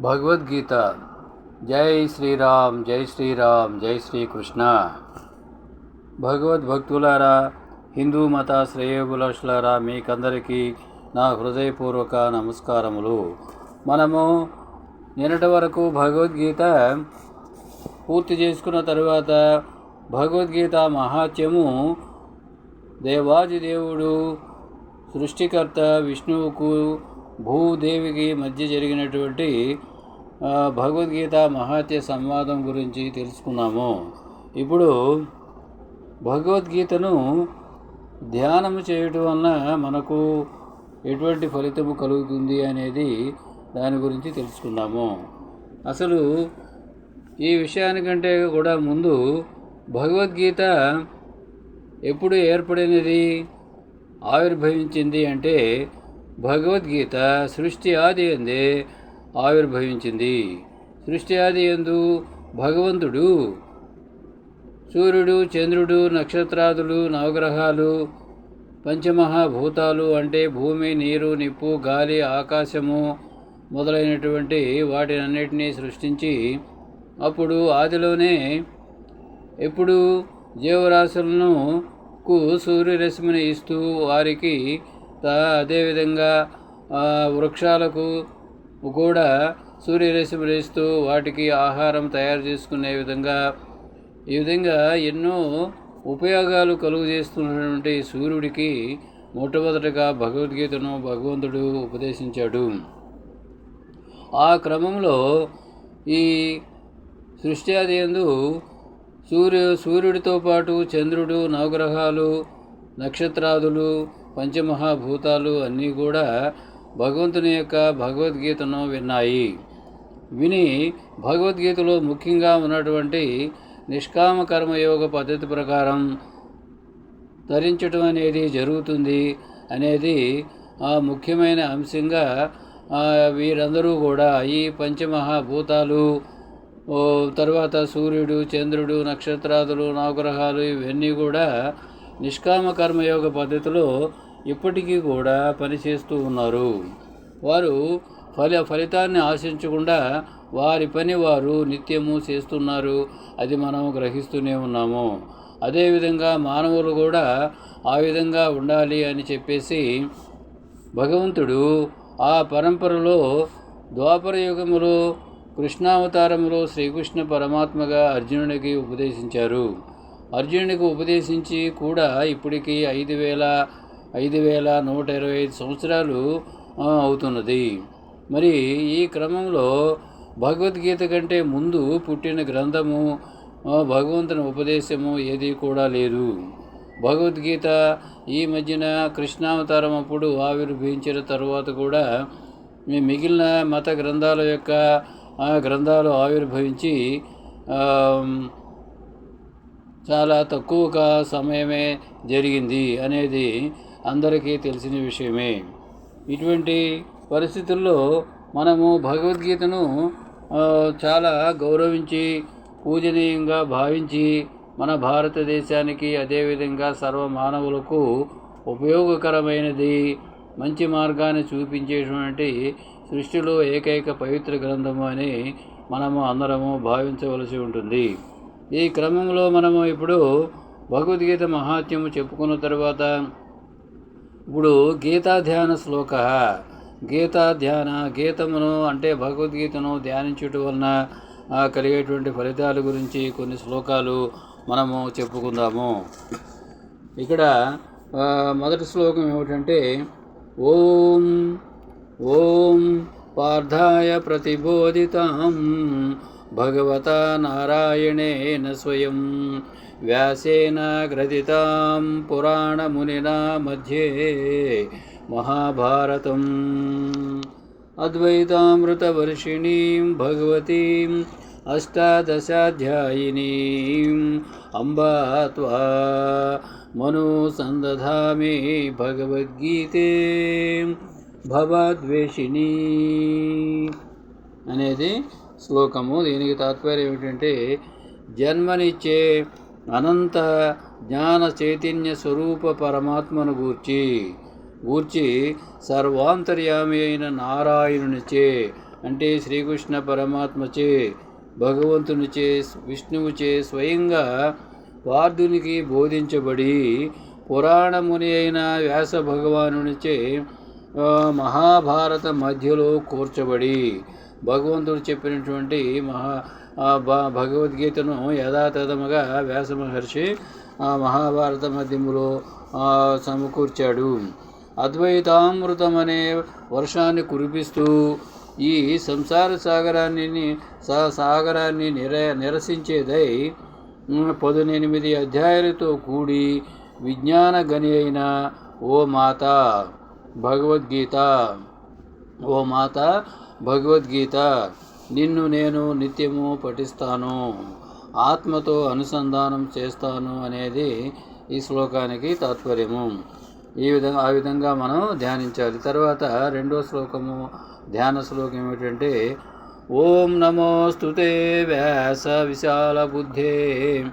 భగవద్గీత. జై శ్రీరామ్ జై శ్రీరామ్ జై శ్రీకృష్ణ. భగవద్భక్తులారా హిందూ మత శ్రేయోభిలాషులారా మీకందరికీ నా హృదయపూర్వక నమస్కారములు. మనము నిన్నటి వరకు భగవద్గీత పూర్తి చేసుకున్న తరువాత భగవద్గీత మహాత్యము దేవాది దేవుడు సృష్టికర్త విష్ణువుకు భూదేవికి మధ్య జరిగినటువంటి భగవద్గీత మహాత్య సంవాదం గురించి తెలుసుకున్నాము. ఇప్పుడు భగవద్గీతను ధ్యానము చేయటం వలన మనకు ఎటువంటి ఫలితము కలుగుతుంది అనేది దాని గురించి తెలుసుకుందాము అసలు ఈ విషయానికంటే కూడా ముందు భగవద్గీత ఎప్పుడు ఏర్పడినది ఆవిర్భవించింది అంటే భగవద్గీత సృష్టి ఆది ఎందే ఆవిర్భవించింది. సృష్టి ఆది ఎందు భగవంతుడు సూర్యుడు చంద్రుడు నక్షత్రాదులు నవగ్రహాలు పంచమహాభూతాలు అంటే భూమి నీరు నిప్పు గాలి ఆకాశము మొదలైనటువంటి వాటినన్నిటినీ సృష్టించి అప్పుడు ఆదిలోనే ఎప్పుడు జీవరాశులను కు సూర్యరశ్మిని ఇస్తూ వారికి అదేవిధంగా వృక్షాలకు కూడా సూర్యరశ్మి ఇస్తూ వాటికి ఆహారం తయారు చేసుకునే విధంగా ఈ విధంగా ఎన్నో ఉపయోగాలు కలుగు చేస్తున్నటువంటి సూర్యుడికి మొట్టమొదటగా భగవద్గీతను భగవంతుడు ఉపదేశించాడు. ఆ క్రమంలో ఈ సృష్టి ఆది యందు సూర్యు సూర్యుడితో పాటు చంద్రుడు నవగ్రహాలు నక్షత్రాదులు పంచమహాభూతాలు అన్నీ కూడా భగవంతుని యొక్క భగవద్గీతను విన్నాయి. విని భగవద్గీతలో ముఖ్యంగా ఉన్నటువంటి నిష్కామ కర్మయోగ పద్ధతి ప్రకారం ధరించడం అనేది జరుగుతుంది అనేది ఆ ముఖ్యమైన అంశంగా వీరందరూ కూడా ఈ పంచమహాభూతాలు తర్వాత సూర్యుడు చంద్రుడు నక్షత్రాదులు నవగ్రహాలు ఇవన్నీ కూడా నిష్కామ కర్మయోగ పద్ధతిలో ఇప్పటికీ కూడా పనిచేస్తూ ఉన్నారు. వారు ఫల ఫలితాన్ని ఆశించకుండా వారి పని వారు నిత్యము చేస్తున్నారు. అది మనం గ్రహిస్తూనే ఉన్నాము. అదేవిధంగా మానవులు కూడా ఆ విధంగా ఉండాలి అని చెప్పేసి భగవంతుడు ఆ పరంపరలో ద్వాపర యుగములో కృష్ణావతారములో శ్రీకృష్ణ పరమాత్మగా అర్జునుడికి ఉపదేశించారు. అర్జునుడికి ఉపదేశించి కూడా ఇప్పటికీ ఐదు వేల ఐదు వేల నూట ఇరవై ఐదు సంవత్సరాలు అవుతున్నది. మరి ఈ క్రమంలో భగవద్గీత కంటే ముందు పుట్టిన గ్రంథము భగవంతుని ఉపదేశము ఏది కూడా లేదు. భగవద్గీత ఈ మధ్యన కృష్ణావతారం అప్పుడు ఆవిర్భవించిన తర్వాత కూడా మీ మిగిలిన మత గ్రంథాల యొక్క గ్రంథాలు ఆవిర్భవించి చాలా తక్కువ సమయమే జరిగింది అనేది అందరికీ తెలిసిన విషయమే. ఇటువంటి పరిస్థితుల్లో మనము భగవద్గీతను చాలా గౌరవించి పూజనీయంగా భావించి మన భారతదేశానికి అదేవిధంగా సర్వ మానవులకు ఉపయోగకరమైనది మంచి మార్గాన్ని చూపించేటువంటి సృష్టిలో ఏకైక పవిత్ర గ్రంథము అని మనము అందరము భావించవలసి ఉంటుంది. ఈ క్రమంలో మనము ఇప్పుడు భగవద్గీత మహాత్యము చెప్పుకున్న తర్వాత ఇప్పుడు గీతా ధ్యాన శ్లోక. గీతా ధ్యాన గీతమును అంటే భగవద్గీతను ధ్యానించటం వలన కలిగేటువంటి ఫలితాల గురించి కొన్ని శ్లోకాలు మనము చెప్పుకుందాము. ఇక్కడ మొదటి శ్లోకం ఏమిటంటే ఓం ఓం పార్థాయ ప్రతిబోధితాం భగవతా నారాయణేన స్వయం. వ్యాసేన గ్రథితాం పురాణమునినా మధ్యే మహాభారతం అద్వైతామృతవర్షిణీం భగవతీం అష్టాదశాధ్యాయినీం అంబాత్వా త్వా మనుసందధామి భగవద్గీతే భవద్వేషిణీ అనేది శ్లోకము. దీనికి తాత్పర్యం ఏమిటంటే జన్మనిచ్చే అనంత జ్ఞాన చైతన్య స్వరూప పరమాత్మను గూర్చి గూర్చి సర్వాంతర్యామి అయిన నారాయణునిచే అంటే శ్రీకృష్ణ పరమాత్మచే భగవంతునిచే విష్ణువుచే స్వయంగా పార్థునికి బోధించబడి పురాణముని అయిన వ్యాస భగవానునిచే మహాభారత మధ్యలో కూర్చబడి భగవంతుడు చెప్పినటువంటి మహా భగవద్గీతను యథాతథముగా వ్యాస మహర్షి మహాభారత మధ్యములో సమకూర్చాడు. అద్వైతామృతం అనే వర్షాన్ని కురిపిస్తూ ఈ సంసార సాగరాన్ని సా- సాగరాన్ని నిర నిరసించేదై పదునెనిమిది అధ్యాయులతో కూడి విజ్ఞాన గని అయిన ఓ మాత భగవద్గీత. ఓ మాత భగవద్గీత. నిన్ను నేను నిత్యము పఠిస్తాను. ఆత్మతో అనుసంధానం చేస్తాను అనేది ఈ శ్లోకానికి తాత్పర్యము. ఈ విధంగా ఆ విధంగా మనం ధ్యానించాలి. తర్వాత రెండో శ్లోకము ధ్యాన శ్లోకం ఏమిటంటే ఓం నమోస్తుతే వ్యాస విశాల బుద్ధే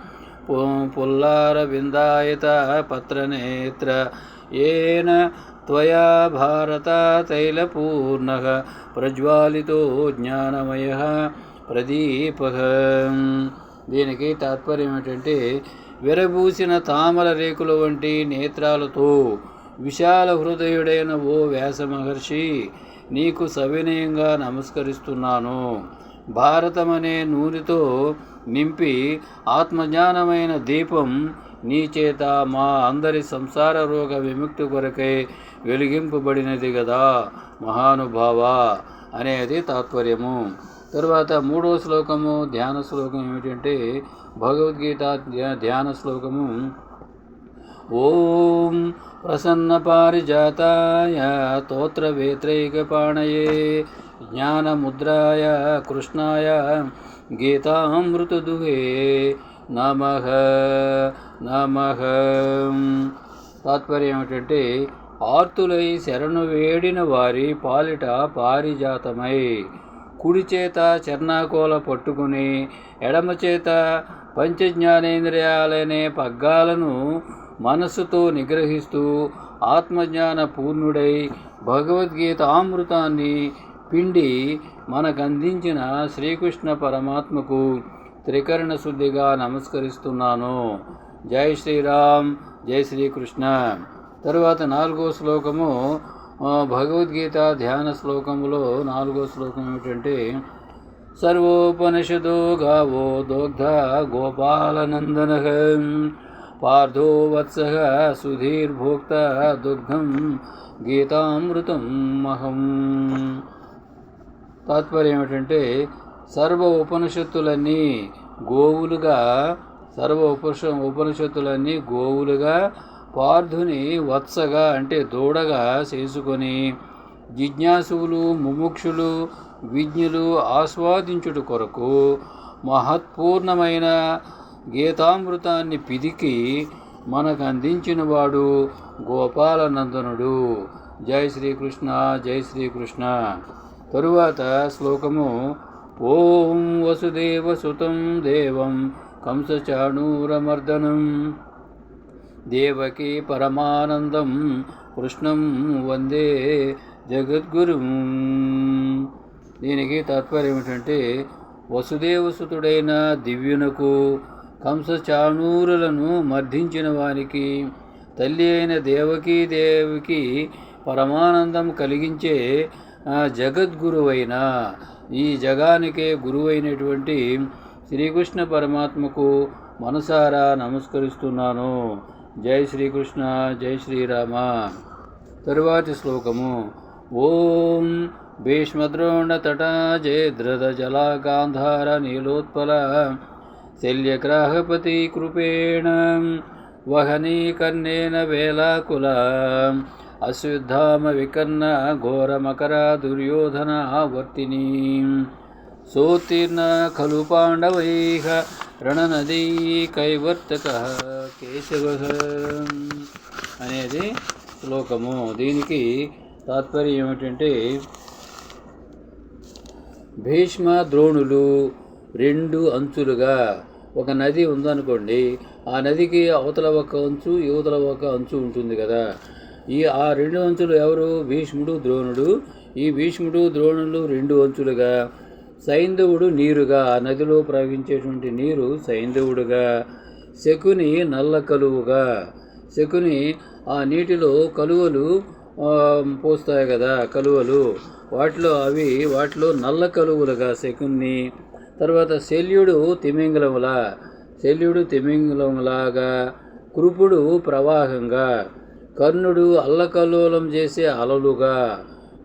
పుల్లార విందాయత పత్రనేత్ర ఏన త్వయా భారత తైలపూర్ణ ప్రజ్వాలితో జ్ఞానమయ ప్రదీప. దీనికి తాత్పర్యం ఏమిటంటే విరబూసిన తామర రేకుల వంటి నేత్రాలతో విశాల హృదయుడైన ఓ వ్యాస మహర్షి నీకు సవినయంగా నమస్కరిస్తున్నాను. భారతమనే నూనెతో నింపి ఆత్మజ్ఞానమైన దీపం నీ చేత మా అందరి సంసార రోగ విముక్తి కొరకై వెలిగింపబడినది కదా మహానుభావ అనేది తాత్పర్యము. తర్వాత మూడో శ్లోకము ధ్యాన శ్లోకం ఏమిటంటే భగవద్గీత ధ్యా- ధ్యాన శ్లోకము. ఓం ప్రసన్న పారిజాతాయ తోత్రవేత్రైకపాణయే జ్ఞానముద్రాయ కృష్ణాయ గీతామృతదుహే నమ నమ తాత్పర్యం ఏమిటంటే ఆర్తులై శరణు వేడిన వారి పాలిట పారిజాతమై కుడి చేత చర్నాకోల పట్టుకుని ఎడమ చేత పంచజ్ఞానేంద్రియాలనే పగ్గాలను మనస్సుతో నిగ్రహిస్తూ ఆత్మజ్ఞాన పూర్ణుడై భగవద్గీత అమృతాన్ని పిండి మనకందించిన శ్రీకృష్ణ పరమాత్మకు త్రికరణ శుద్ధిగా నమస్కరిస్తున్నాను. జై శ్రీరామ్ జై శ్రీకృష్ణ. తరువాత నాలుగో శ్లోకము భగవద్గీత ధ్యాన శ్లోకములో నాలుగో శ్లోకం ఏమిటంటే సర్వోపనిషదో గావో దోగ్ధ గోపాలనందన పార్థో వత్స సుధీర్భోక్త దుగ్ధం గీతామృతం అహం తాత్పర్యం ఏమిటంటే సర్వ ఉపనిషత్తులన్నీ గోవులుగా సర్వ ఉపనిష ఉపనిషత్తులన్నీ గోవులుగా పార్థుని వత్సగా అంటే దూడగా చేసుకొని జిజ్ఞాసువులు ముముక్షులు విజ్ఞులు ఆస్వాదించుట కొరకు మహత్పూర్ణమైన గీతామృతాన్ని పిదికి మనకు అందించినవాడు గోపాలనందనుడు. జై శ్రీకృష్ణ జై శ్రీకృష్ణ. తరువాత శ్లోకము ఓం వసుదేవసుతం దేవం కంసచాణూరమర్దనం. దేవకి పరమానందం కృష్ణం వందే జగద్గురు. దీనికి తాత్పర్యం ఏమిటంటే వసుదేవసుతుడైన దివ్యునకు కంసచాణూరులను మర్దించిన వానికి తల్లి అయిన దేవకీ దేవికి పరమానందం కలిగించే జగద్గురువైన ఈ జగానికే గురువైనటువంటి శ్రీకృష్ణ పరమాత్మకు మనసారా నమస్కరిస్తున్నాను. జై శ్రీకృష్ణ జై శ్రీరామ. తరువాతి శ్లోకము. ఓం భీష్మద్రోణ తటాజేద్రద జలాగాంధార నీలోత్పల శల్యగ్రాహపతి కృపేణ వహనీ కన్నేన వేలాకుల అశ్వత్థామ వికర్ణ ఘోరమకర దుర్యోధన వర్తిని సోత్తీర్ణ ఖలు పాండవైః రణనదీ కైవర్తక కేశవ అనేది శ్లోకము. దీనికి తాత్పర్యం ఏమిటంటే భీష్మ ద్రోణులు రెండు అంచులుగా ఒక నది ఉందనుకోండి ఆ నదికి అవతల ఒక అంచు యువతల ఒక అంచు ఉంటుంది కదా. ఈ ఆ రెండు అంచులు ఎవరు? భీష్ముడు ద్రోణుడు. ఈ భీష్ముడు ద్రోణులు రెండు అంచులుగా. సైంధవుడు నీరుగా. ఆ నదిలో ప్రవహించేటువంటి నీరు సైంధవుడుగా. శకుని నల్ల కలువుగా. శకుని ఆ నీటిలో కలువలు పోస్తాయి కదా కలువలు. వాటిలో అవి వాటిలో నల్ల కలువులుగా శకుని. తర్వాత శల్యుడు తిమింగలములా శల్యుడు తిమింగలంలాగా. కృపుడు ప్రవాహంగా. కర్ణుడు అల్లకల్లోలం చేసే అలలుగా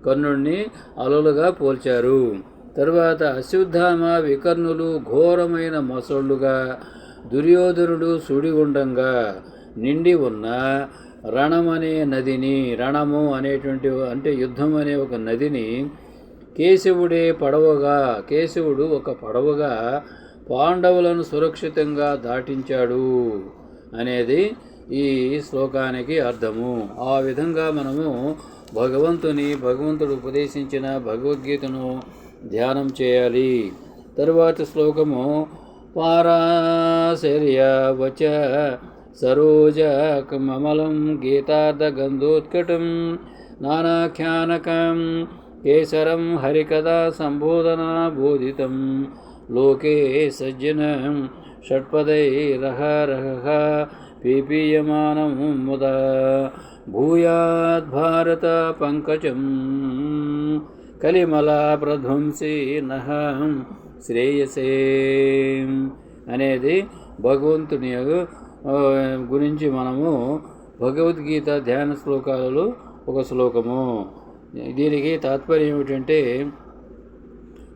కర్ణుడిని అలలుగా పోల్చారు. తరువాత అశ్వత్థామ వికర్ణులు ఘోరమైన మొసళ్ళుగా దుర్యోధనుడు సుడిగుండంగా నిండి ఉన్న రణమనే నదిని రణము అనేటువంటి అంటే యుద్ధం అనే ఒక నదిని కేశవుడే పడవగా కేశవుడు ఒక పడవగా పాండవులను సురక్షితంగా దాటించాడు అనేది ఈ శ్లోకానికి అర్థము. ఆ విధంగా మనము భగవంతుని భగవంతుడు ఉపదేశించిన భగవద్గీతను ధ్యానం చేయాలి. తరువాత శ్లోకము పారాశర్య వచ సరోజ కమలం గీతార్థగంధోత్కటం నానాఖ్యానకం కేసరం హరికథా సంబోధనా బోధితం. లోకే సజ్జనం షట్పదైరహ రహ పీపీయమానం ముద భూయాద్భారత పంకజం కలిమల ప్రధ్వంసి శ్రేయసే అనేది భగవంతుని గురించి మనము భగవద్గీత ధ్యాన శ్లోకాలలో ఒక శ్లోకము. దీనికి తాత్పర్యం ఏమిటంటే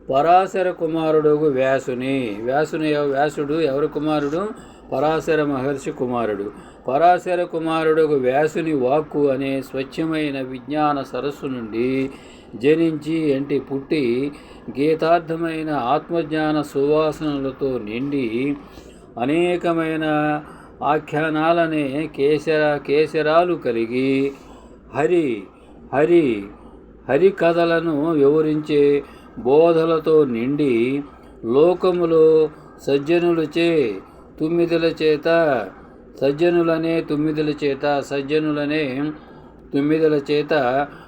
పరాశర కుమారుడు వ్యాసుని. వ్యాసుని వ్యాసుడు ఎవరి కుమారుడు? పరాశర మహర్షి కుమారుడు. పరాశర కుమారుడు వ్యాసుని వాక్కు అనే స్వచ్ఛమైన విజ్ఞాన సరస్సు నుండి జనించి అంటే పుట్టి గీతార్థమైన ఆత్మజ్ఞాన సువాసనలతో నిండి అనేకమైన ఆఖ్యానాలనే కేసర కేశరాలు కలిగి హరి హరి హరి కథలను వివరించే బోధలతో నిండి లోకములో సజ్జనులచే తుమ్మిదల చేత సజ్జనులనే తుమ్మిదల చేత సజ్జనులనే తుమ్మిదల చేత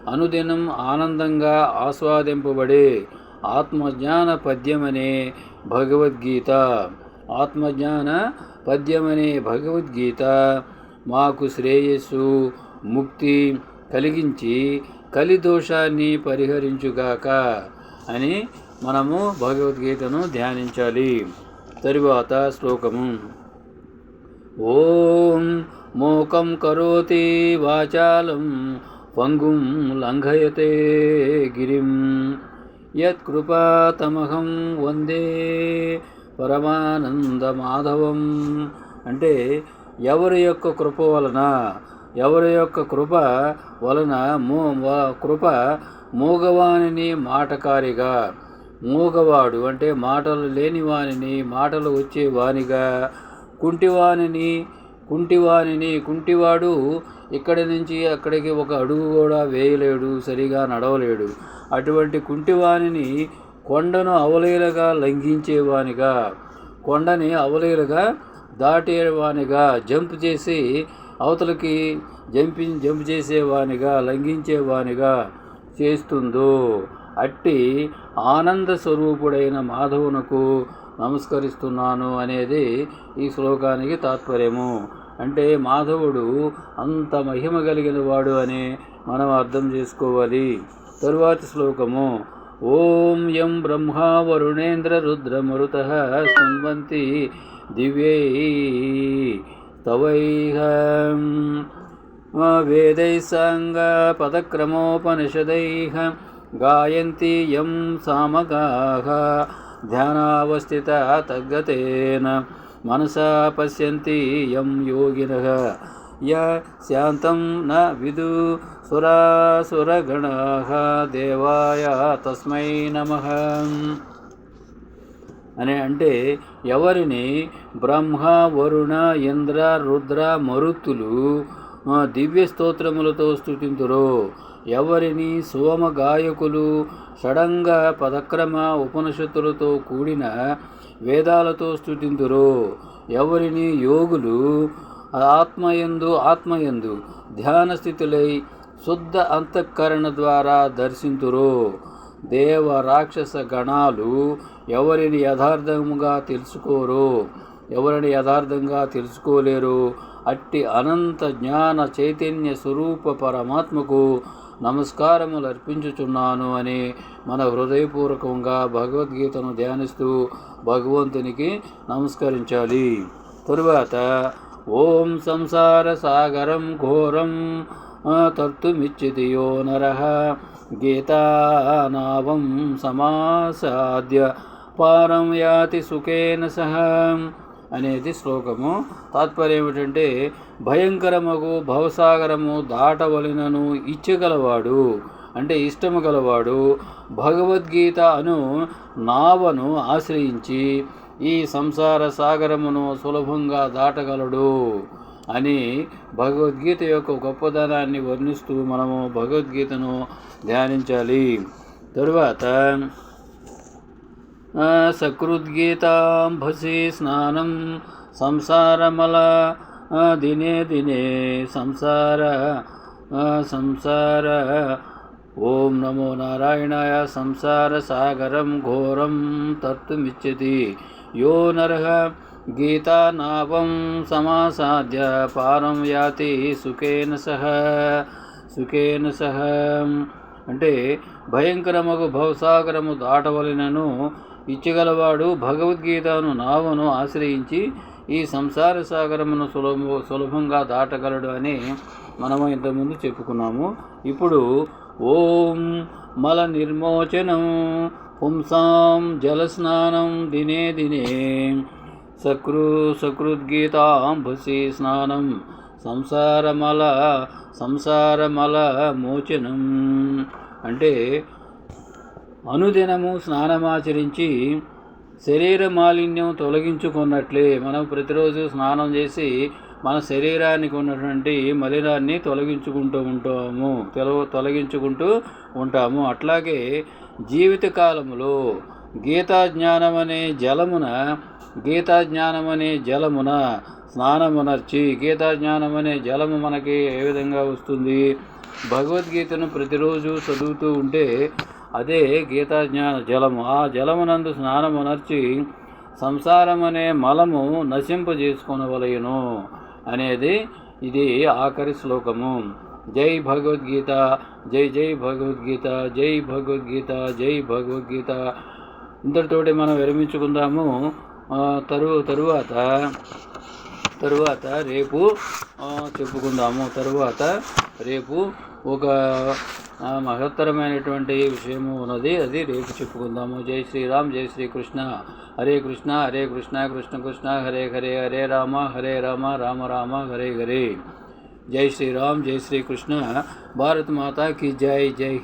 అనుదినం ఆనందంగా ఆస్వాదింపబడే ఆత్మజ్ఞాన పద్యమనే భగవద్గీత. ఆత్మజ్ఞాన పద్యమనే భగవద్గీత మాకు శ్రేయస్సు ముక్తి కలిగించి కలిదోషాన్ని పరిహరించుగాక అని మనము భగవద్గీతను ధ్యానించాలి. తరువాత శ్లోకము. ఓం మోకం కరోతి వాచాలం పంగుం లంఘయతే గిరిం. యత్కృపాతమహం వందే పరమానందమాధవం. అంటే ఎవరి యొక్క కృప వలన ఎవరి యొక్క కృప వలన మో కృప మూగవాణిని మాటకారిగా మూగవాడు అంటే మాటలు లేని వానిని మాటలు వచ్చేవానిగా కుంటివానిని కుంటివానిని కుంటివాడు ఇక్కడి నుంచి అక్కడికి ఒక అడుగు కూడా వేయలేడు సరిగా నడవలేడు. అటువంటి కుంటివానిని కొండను అవలీలగా లంఘించేవానిగా కొండని అవలీలగా దాటేవానిగా జంప్ చేసి అవతలకి జంపింగ్ జంప్ చేసేవానిగా లంఘించేవానిగా చేస్తుందో. అట్టి ఆనంద స్వరూపుడైన మాధవునకు నమస్కరిస్తున్నాను అనేది ఈ శ్లోకానికి తాత్పర్యము. అంటే మాధవుడు అంత మహిమ కలిగిన వాడు అని మనం అర్థం చేసుకోవాలి. తరువాతి శ్లోకము ఓం యం బ్రహ్మా వరుణేంద్ర రుద్రమరుత స్తన్వంతి దివ్యై తవైహ. వేదై సాంగ పదక్రమోపనిషదైహ. గాయంతి యం సామగాః ధ్యానావస్థిత తద్గతేన మనసా పశ్యంతి యం యోగిన. య శాంతం న విదు సురాసురగణాః. దేవాయ తస్మై నమః. అని అంటే ఎవరిని బ్రహ్మ వరుణ ఇంద్ర రుద్ర మరుత్తులు ఆ, దివ్య స్తోత్రములతో స్థుతింతురో ఎవరిని సోమ గాయకులు షడంగ పదక్రమ ఉపనిషత్తులతో కూడిన వేదాలతో స్థుతింతురు ఎవరిని యోగులు ఆత్మయందు ఆత్మయందు ధ్యాన స్థితులై శుద్ధ అంతఃకరణ ద్వారా దర్శింతురు దేవ రాక్షస గణాలు ఎవరిని యథార్థముగా తెలుసుకోరు ఎవరిని యథార్థంగా తెలుసుకోలేరు అట్టి అనంత జ్ఞాన చైతన్య స్వరూప పరమాత్మకు నమస్కారములు అర్పించుచున్నాను అని మన హృదయపూర్వకంగా భగవద్గీతను ధ్యానిస్తూ భగవంతునికి నమస్కరించాలి. తరువాత ఓం సంసార సాగరం ఘోరం తర్తుమిచ్చితి యో నర గీతానావం సమాసాద్య పారం యాతి సుఖేన సహ. అనేది శ్లోకము. తాత్పర్యం ఏమిటంటే భయంకరమగు భవసాగరము దాటవలనను ఇచ్చగలవాడు అంటే ఇష్టము గలవాడు భగవద్గీత అను నావను ఆశ్రయించి ఈ సంసార సాగరమును సులభంగా దాటగలడు అని భగవద్గీత యొక్క గొప్పదనాన్ని వర్ణిస్తూ మనము భగవద్గీతను ధ్యానించాలి. తరువాత సకృద్గీతాంభసి స్నానం సంసారమల దినే దినే సంసార సంసార ఓం నమో నారాయణాయ సంసార సాగరం ఘోరం తర్తుమిచ్చతి యో నరః గీతానావం సమాసాద్య పారం యాతి సుఖేన సహ సుఖేన సహ అంటే భయంకరమగు భవసాగరము దాటవలనను ఇచ్చగలవాడు భగవద్గీతను నావను ఆశ్రయించి ఈ సంసార సాగరమును సులభ సులభంగా దాటగలడు అని మనము ఇంతకుముందు చెప్పుకున్నాము. ఇప్పుడు ఓం మల నిర్మోచనం పుంసాం జలస్నానం దినే దినే సకృ సకృద్గీతాంభసి స్నానం సంసారమల సంసారమల మోచనం. అంటే అనుదినము స్నానమాచరించి శరీర మాలిన్యం తొలగించుకున్నట్లే మనం ప్రతిరోజు స్నానం చేసి మన శరీరానికి ఉన్నటువంటి మలినాన్ని తొలగించుకుంటూ ఉంటాము తెలవ తొలగించుకుంటూ ఉంటాము. అట్లాగే జీవితకాలంలో గీతాజ్ఞానం అనే జలమున గీతాజ్ఞానం అనే జలమున స్నానమునర్చి గీతా అనే జలము మనకి ఏ విధంగా వస్తుంది? భగవద్గీతను ప్రతిరోజు చదువుతూ ఉంటే అదే గీతాజ్ఞాన జలము. ఆ జలమునందు స్నానమునర్చి సంసారం అనే మలము నశింపజేసుకొనవలయను అనేది ఇది ఆఖరి శ్లోకము. జై భగవద్గీత జై జై భగవద్గీత జై భగవద్గీత జై భగవద్గీత. ఇంతటితోటి మనం విరమించుకుందాము. తరువు తరువాత తరువాత రేపు చెప్పుకుందాము. తరువాత రేపు ఒక మహత్తరమైనటువంటి విషయము ఉన్నది. అది రేపు చెప్పుకుందాము. జై శ్రీరామ్ జై శ్రీకృష్ణ. హరే కృష్ణ హరే కృష్ణ కృష్ణ కృష్ణ హరే హరే హరే రామ హరే రామ రామ రామ హరే హరే. జై శ్రీరామ్ జై శ్రీకృష్ణ. భారత్ మాత కి జై జై